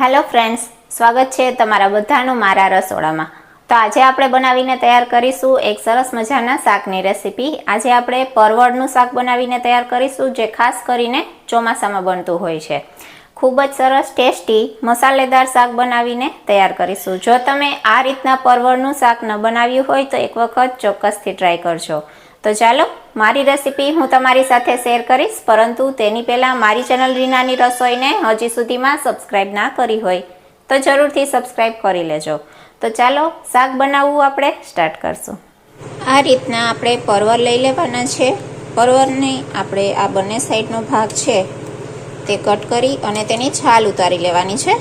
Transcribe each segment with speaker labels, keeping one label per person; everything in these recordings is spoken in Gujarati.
Speaker 1: હેલો ફ્રેન્ડ્સ સ્વાગત છે તમારા બધાનું મારા રસોડામાં. તો આજે આપણે બનાવીને તૈયાર કરીશું એક સરસ મજાના શાકની રેસીપી. આજે આપણે પરવળનું શાક બનાવીને તૈયાર કરીશું, જે ખાસ કરીને ચોમાસામાં બનતું હોય છે. ખૂબ જ સરસ, ટેસ્ટી, મસાલેદાર શાક બનાવીને તૈયાર કરીશું. જો તમે આ રીતના પરવળનું શાક ન બનાવ્યું હોય તો એક વખત ચોક્કસથી ટ્રાય કરજો. તો ચાલો, મારી રેસીપી હું તમારી સાથે શેર કરીશ, પરંતુ તેની પહેલાં મારી ચેનલ રીનાની રસોઈને હજી સુધીમાં સબસ્ક્રાઈબ ના કરી હોય, તો જરૂરથી સબસ્ક્રાઈબ કરી લેજો. તો ચાલો, શાક બનાવવું આપણે સ્ટાર્ટ કરશું. આ રીતના આપણે પરવર લઈ લેવાના છે. પરવરની આપણે આ બંને સાઈડનો ભાગ છે, તે કટ કરી અને તેની છાલ ઉતારી લેવાની છે.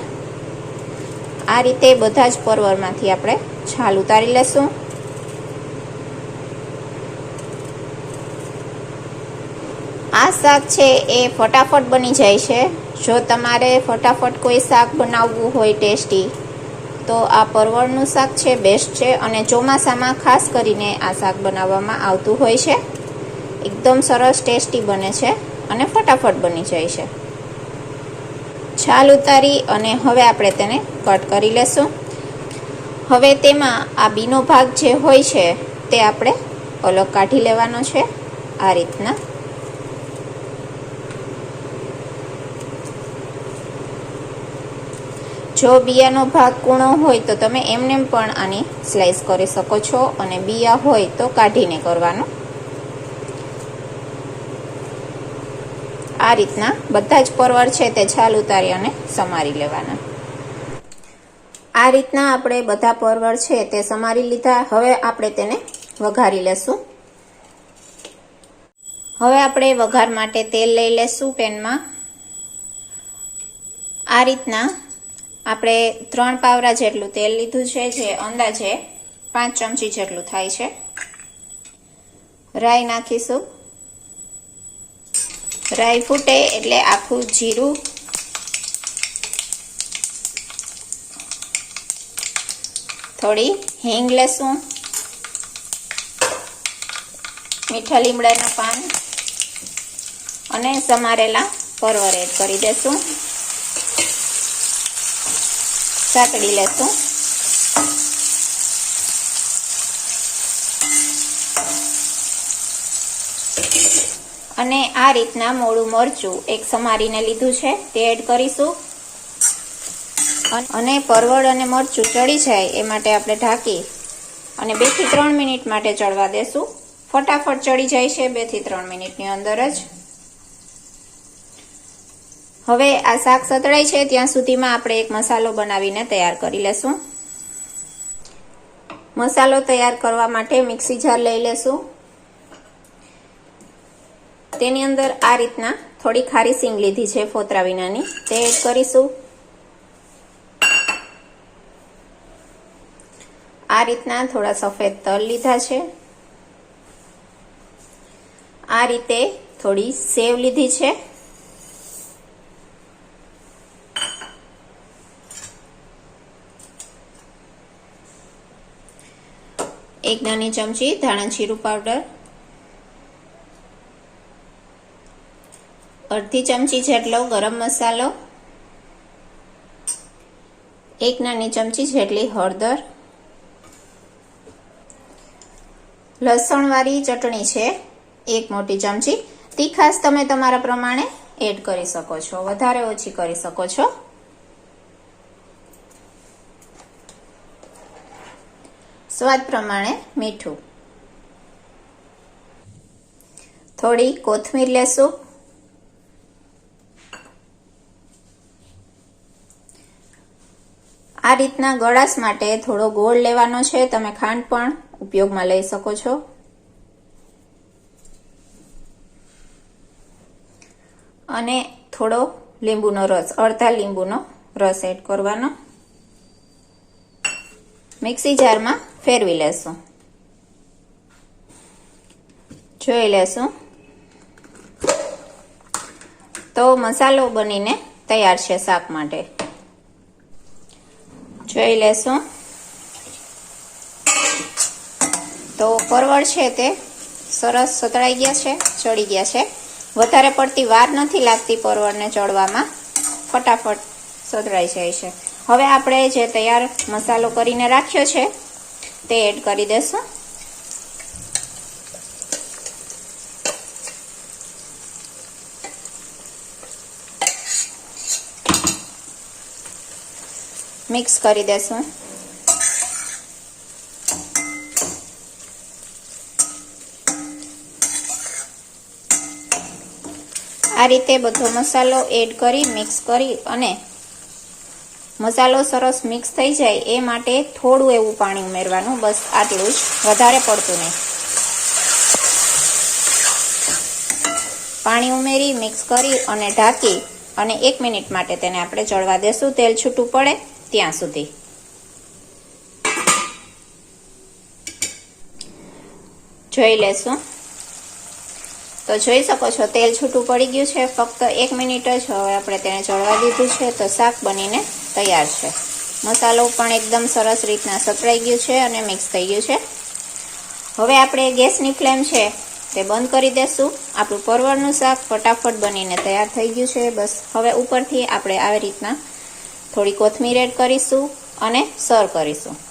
Speaker 1: આ રીતે બધા જ પરવરમાંથી આપણે છાલ ઉતારી લેશું. આ શાક છે એ ફટાફટ બની જાય છે. જો તમારે ફટાફટ કોઈ શાક બનાવવું હોય ટેસ્ટી, તો આ પરવળનું શાક છે, બેસ્ટ છે અને ચોમાસામાં ખાસ કરીને આ શાક બનાવવામાં આવતું હોય છે. એકદમ સરસ ટેસ્ટી બને છે અને ફટાફટ બની જાય છે. છાલ ઉતારી અને હવે આપણે તેને કટ કરી લેશું. હવે તેમાં આ બીનો ભાગ જે હોય છે, તે આપણે અલગ કાઢી લેવાનો છે. આ રીતના. જો બિયાનો ભાગ કૂણો હોય તો તમે એમને પણ આને સ્લાઈસ કરી શકો છો અને બિયા હોય તો કાઢીને કરવાનું. આ રીતના બધા જ પરવળ છે તે છાલ ઉતારી અને સમારી લેવાના. આ રીતના આપણે બધા પરવળ છે તે સમારી લીધા. હવે આપણે તેને વઘારી લેશું. હવે આપણે વઘાર માટે તેલ લઈ લેશું પેનમાં. આ રીતના આપણે ત્રણ પાવરા જેટલું તેલ લીધું છે, જે અંદાજે પાંચ ચમચી જેટલું થાય છે. રાઈ નાખીશું. રાઈ ફૂટે એટલે આખું જીરું થોડી હિંગ લેશું મીઠા લીમડાના પાન અને સમારેલા પરવર એડ કરી દેશું. સાતડી લેશું અને આ રીતના મોડું મરચું એક સમારીને લીધું છે. તે એડ કરીશું. અને પરવળ અને મરચું ચડી જાય એ માટે આપણે ઢાંકી અને બેથી ત્રણ મિનિટ માટે ચડવા દેશું. ફટાફટ ચડી જાય છે બેથી ત્રણ મિનિટની અંદર જ. હવે આ શાક સતળાય છે, ત્યાં સુધીમાં આપણે એક મસાલો બનાવીને તૈયાર કરી લેશું. મસાલો તૈયાર કરવા માટે મિક્સી જાર લઈ લેશું. તેની અંદર આ રીતના થોડી ખારી સિંગ લીધી છે ફોતરા વિનાની. તે એડ કરીશું. આ રીતના થોડા સફેદ તલ લીધા છે. આ રીતે થોડી સેવ લીધી છે. એક નાની ચમચી ધાણા જીરું પાવડર, અડધી ચમચી જેટલો ગરમ મસાલો, એક નાની ચમચી જેટલી હળદર, લસણવાળી ચટણી છે, એક મોટી ચમચી. તીખાસ તમે તમારા પ્રમાણે એડ કરી શકો છો, વધારે ઓછી કરી શકો છો. સ્વાદ પ્રમાણે મીઠું. થોડી કોથમીર લેશું. આ રીતના ગળાશ માટે થોડો ગોળ લેવાનો છે. તમે ખાંડ પણ ઉપયોગમાં લઈ શકો છો. અને થોડો લીંબુનો રસ, અડધા લીંબુનો રસ એડ કરવાનો. મિક્સી જારમાં ફેરવી લેશું. જોઈ લેશું. તો મસાલો બનીને તૈયાર છે શાક માટે. જોઈ લેશું. તો પરવળ છે તે સરસ સતળાઈ ગયા છે, ચડી ગયા છે. વધારે પડતી વાર નથી લાગતી પરવળને ચડવામાં. ફટાફટ સતળાઈ જાય છે. હવે આપણે જે તૈયાર મસાલો કરીને રાખ્યો છે તે એડ કરી દેશું. મિક્સ કરી દેશું. આ રીતે બધો મસાલો એડ કરી, મિક્સ કરી અને મસાલો સરસ મિક્સ થઈ જાય એ માટે થોડું એવું પાણી ઉમેરવાનું, બસ આટલું જ. વધારે પડતું નહીં. પાણી ઉમેરી મિક્સ કરી અને ઢાંકી અને એક મિનિટ માટે તેને આપણે ચડવા દેશું. તેલ છૂટું પડે ત્યાં સુધી. જોઈ લેશું. તો જોઈ શકો છો, તેલ છૂટું પડી ગયું છે. ફક્ત એક મિનિટ જ હવે આપણે તેને ચડવા દીધું છે. તો શાક બનીને તૈયાર છે. મસાલો પણ એકદમ સરસ રીતના સતરાઈ ગયું છે અને મિક્સ થઈ ગયું છે. હવે આપણે ગેસની ફ્લેમ છે તે બંધ કરી દેશું. આપણું પરવળનું શાક ફટાફટ બનીને તૈયાર થઈ ગયું છે. બસ હવે ઉપરથી આપણે આવી રીતના થોડી કોથમીર એડ કરીશું અને સર્વ કરીશું.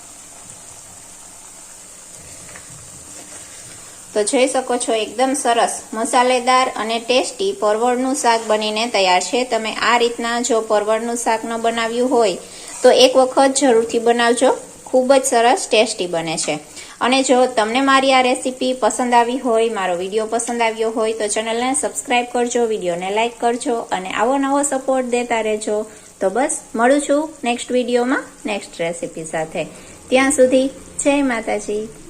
Speaker 1: તો જોઈ શકો છો એકદમ સરસ. મસાલેદાર અને ટેસ્ટી પરવળનું શાક બનીને તૈયાર છે. તમે આ રીતના જો પરવળનું શાક ન બનાવ્યું હોય, તો એક વખત જરૂરથી બનાવજો. ખૂબ જ સરસ, ટેસ્ટી બને છે. અને જો તમને મારી આ રેસીપી પસંદ આવી હોય, મારો વીડિયો પસંદ આવ્યો હોય, તો ચેનલને સબસ્ક્રાઈબ કરજો, વિડીયોને લાઇક કરજો અને આવો નવો સપોર્ટ દેતા રહેજો. તો બસ, મળું છું નેક્સ્ટ વિડીયોમાં નેક્સ્ટ રેસીપી સાથે. ત્યાં સુધી જય માતાજી.